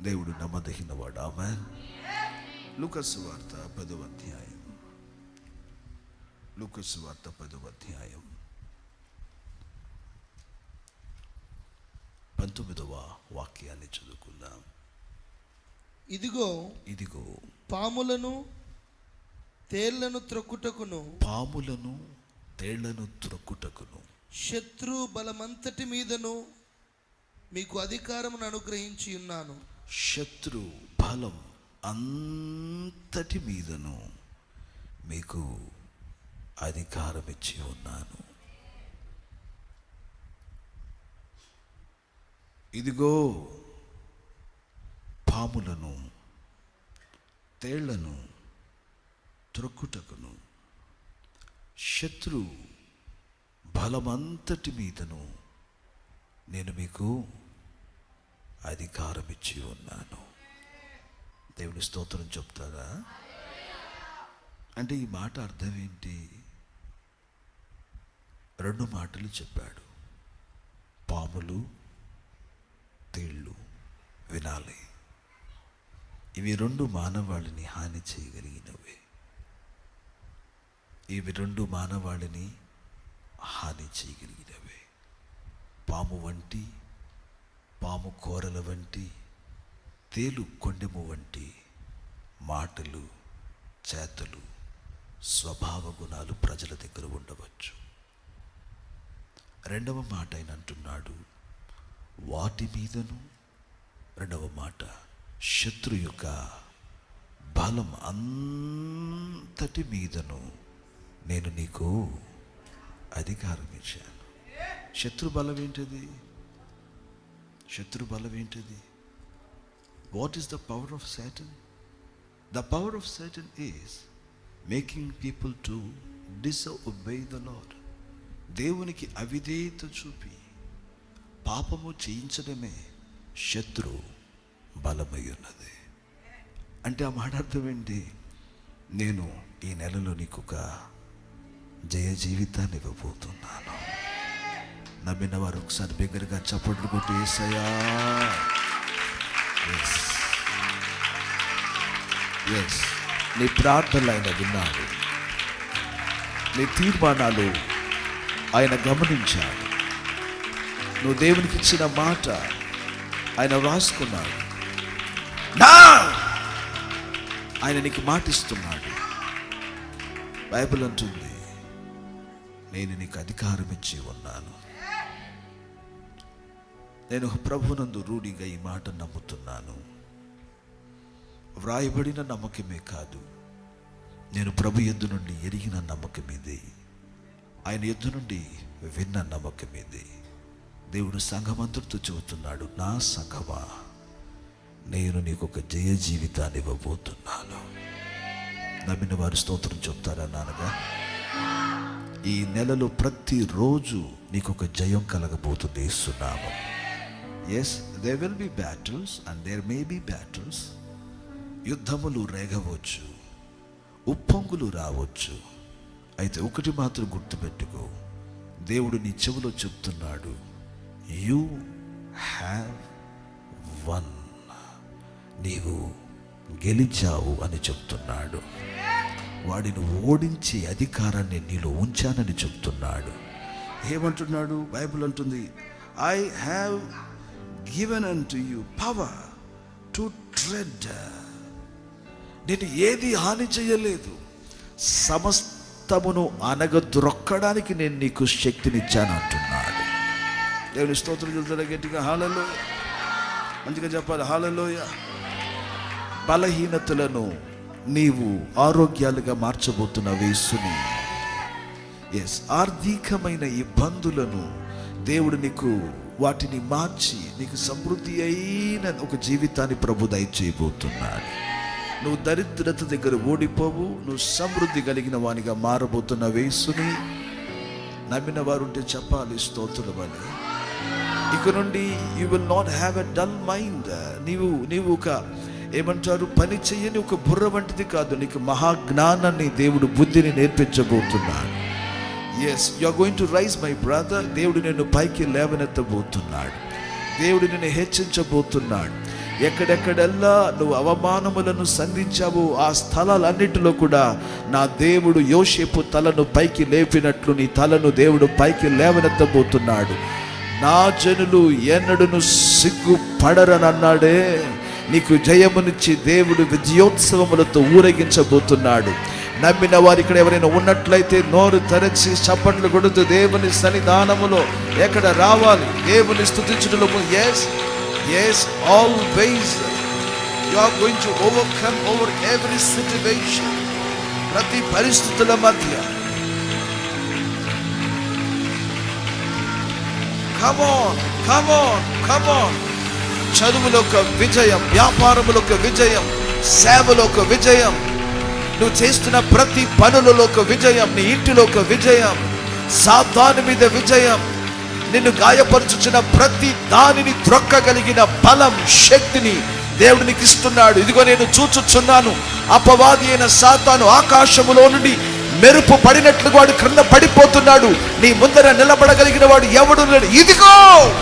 దేవుడు నమ్మదగినవాడు. ఆమె లూకస్ వార్త పదవ అధ్యాయం. లూకస్ వార్త పదవ అధ్యాయం. పంతొమ్మిదవ వాక్యాన్ని చదువుకుందాం. ఇదిగో ఇదిగో పాములను తేళ్ళను త్రొక్కుటకును పాములను తేళ్ళను త్రొక్కుటకును. శత్రు బలమంతటి మీదను మీకు అధికారమును అనుగ్రహించి ఉన్నాను. శత్రు బలం అంతటి మీదను మీకు అధికారం ఇచ్చి ఉన్నాను. ఇదిగో పాములను తేళ్ళను త్రొక్కుటకును శత్రు బలమంతటి మీదను నేను మీకు అధికారం ఇచ్చి ఉన్నాను. దేవుని స్తోత్రం చెప్తారా? అంటే ఈ మాట అర్థం ఏంటి? రెండు మాటలు చెప్పాడు. పాములు తేళ్ళు వినాలి. ఇవి రెండు మానవాళిని హాని చేయగలిగినవే. ఇవి రెండు మానవాళిని హాని చేయగలిగినవే. పాము వంటి పాము కూరల వంటి తేలు కొండెము వంటి మాటలు చేతలు స్వభావ గుణాలు ప్రజల దగ్గర ఉండవచ్చు. రెండవ మాట ఆయన అంటున్నాడు వాటి మీదను రెండవ మాట శత్రు యొక్క బలం అంతటి మీదను నేను నీకు అధికారం ఇచ్చాను శత్రు బలం ఏంటిది? శత్రు బలం ఏంటిది? What is the power of Satan the power of Satan is making people to disobey the lord దేవునికి అవిధేయత చూపి పాపము చేయించడమే శత్రు బలమై ఉన్నది. అంటే ఆ మాట అర్థం ఏంటి? నేను ఈ నెలలో నీకు ఒక జయ జీవితాన్ని ఇవ్వబోతున్నాను. నమ్మిన వారు ఒకసారి బిగ్గరగా చప్పట్లు కొట్టి ఏసయ్యా! ఎస్ ఎస్ నీ ప్రార్థనలు ఆయన విన్నాడు. నీ తీర్మానాలు ఆయన గమనించాడు. నువ్వు దేవునికి ఇచ్చిన మాట ఆయన వ్రాసుకున్నాడు. ఆయన నీకు మాటిస్తున్నాడు బైబిల్ అంటుంది నేను నీకు అధికారం ఇచ్చి ఉన్నాను. నేను ప్రభునందు రూఢిగా ఈ మాట నమ్ముతున్నాను. వ్రాయబడిన నమ్మకమే కాదు నేను ప్రభు ఎద్దు నుండి ఎరిగిన నమ్మకం ఇది ఆయన ఎద్దు నుండి విన్న నమ్మకం ఇది దేవుడు సంఘమంతుడితో చెబుతున్నాడు నా సంఘమా నేను నీకు ఒక జయ జీవితాన్ని ఇవ్వబోతున్నాను. నమ్మిన వారి స్తోత్రం చెప్తారా నాన్నగా? ఈ నెలలో ప్రతిరోజు నీకు ఒక జయం కలగబోతుంది ఇస్తున్నాము as they will be battles and there may be battles యుద్ధములు రేగవచ్చు ఉప్పొంగులు రావచ్చు అయితే ఒకటి మాత్రం గుర్తుపెట్టుకో దేవుడు నీ చెవిలో చెప్తున్నాడు యు హ్యావ్ వన్ నీవు గెలిచావు అని చెప్తున్నాడు వాడిని ఓడించి అధికారాన్ని నీలో ఉంచానని చెప్తున్నాడు ఏమంటున్నాడు? బైబిల్ అంటుంది I have given unto you power to tread నేను ఏది హాని చేయలేదు. సమస్తమును అనగద్రొక్కడానికి నేను నీకు శక్తినిచ్చాను అంటున్నాడు. దేవుని స్తోత్రం చెబుతాడు గట్టిగా హాలలో మంచిగా చెప్పాలి హాలలోయ బలహీనతలను నీవు ఆరోగ్యాలుగా మార్చబోతున్న వేసుని ఎస్ ఆర్థికమైన ఇబ్బందులను దేవుడు నీకు వాటిని మార్చి నీకు సమృద్ధి అయిన ఒక జీవితాన్ని ప్రభు దయచేయబోతున్నాడు. నువ్వు దరిద్రత దగ్గర ఓడిపోవు నువ్వు సమృద్ధి కలిగిన వానిగా మారబోతున్న వేసుని నమ్మిన వారు ఉంటే చెప్పాలి స్తోత్రులు అని ఇక నుండి you will not have a dull mind నీవు నీవు ఒక ఏమంటారు పని చేయని ఒక బుర్ర వంటిది కాదు. నీకు మహాజ్ఞానాన్ని దేవుడు బుద్ధిని నేర్పించబోతున్నాడు. Yes you are going to rise my brother దేవుడు నిన్ను పైకి లేవనెత్తబోతున్నాడు. దేవుడు నిన్ను హెచ్చించబోతున్నాడు. ఎక్కడెక్కడెల్లా నువ్వు అవమానములను సంధించావు ఆ స్థలాలన్నిటిలో కూడా నా దేవుడు యోషేపు తలను పైకి లేపినట్లు నీ తలను దేవుడు పైకి లేవనెత్తబోతున్నాడు. నా జనులు ఎన్నడును సిగ్గుపడరనన్నాడే. నీకు జయమునిచ్చి దేవుడు విజయోత్సవములతో ఊరేగించబోతున్నాడు. నమ్మిన వారు ఇక్కడ ఎవరైనా ఉన్నట్లయితే నోరు తెరచి చప్పట్లు కొడుతూ దేవుని సన్నిధానములో ఎక్కడ రావాలి? దేవుని స్థుతించడంలో yes yes always you are going to overcome over every situation ప్రతి పరిస్థితుల మధ్య. కమోన్ కమోన్ కమోన్ చదువులో ఒక విజయం వ్యాపారములో ఒక విజయం సేవలో ఒక విజయం. నువ్వు చేస్తున్న ప్రతి పనులలో ఒక విజయం నీ ఇంటిలో ఒక విజయం సాతాను మీద విజయం. నిన్ను గాయపరుచుచున్న ప్రతి దానిని త్రొక్కగలిగిన బలం శక్తిని దేవుడు నీకు ఇస్తున్నాడు. ఇదిగో నేను చూచుచున్నాను. అపవాది అయిన సాతాను ఆకాశములో నుండి మెరుపు పడినట్లు వాడు క్రింద పడిపోతున్నాడు. నీ ముందర నిలబడగలిగిన వాడు ఎవడు లేడు. ఇదిగో!